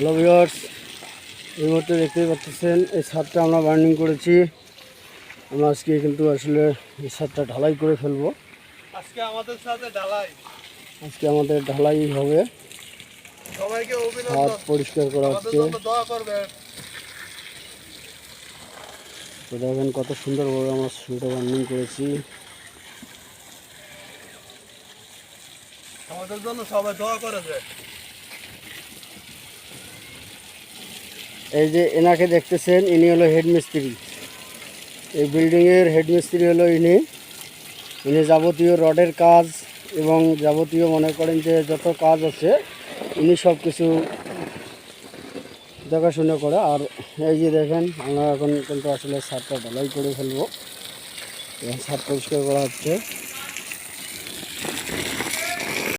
Hello viewers এই মুহূর্তে দেখতেই পাচ্ছেন এই ছাদটা আমরা বার্নিং করেছি। আমরা আজকে কিন্তু আসলে এই ছাদটা ঢালাই করে ফেলব। আজকে আমাদের সাথে ঢালাই। আজকে আমাদের ঢালাই হবে। সবাইকে ছাদ পরিষ্কার করা হচ্ছে। তো দেখেন কত সুন্দরভাবে আমরা শুলটা বার্নিং করেছি। আমাদের জন্য সবাই দোয়া করে এই যে এনাকে দেখতেছেন, ইনি হলো হেড মিস্ত্রি। এই বিল্ডিংয়ের হেড মিস্ত্রি হলো ইনি। ইনি যাবতীয় রডের কাজ এবং যাবতীয় মনে করেন যে যত কাজ আছে, ইনি সব কিছু দেখাশোনা করে। আর এই যে দেখেন, আমরা এখন কিন্তু আসলে ছাদটা ঢালাই করে ফেলব। ছাদ পরিষ্কার করা হচ্ছে।